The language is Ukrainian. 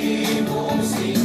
Дивимося.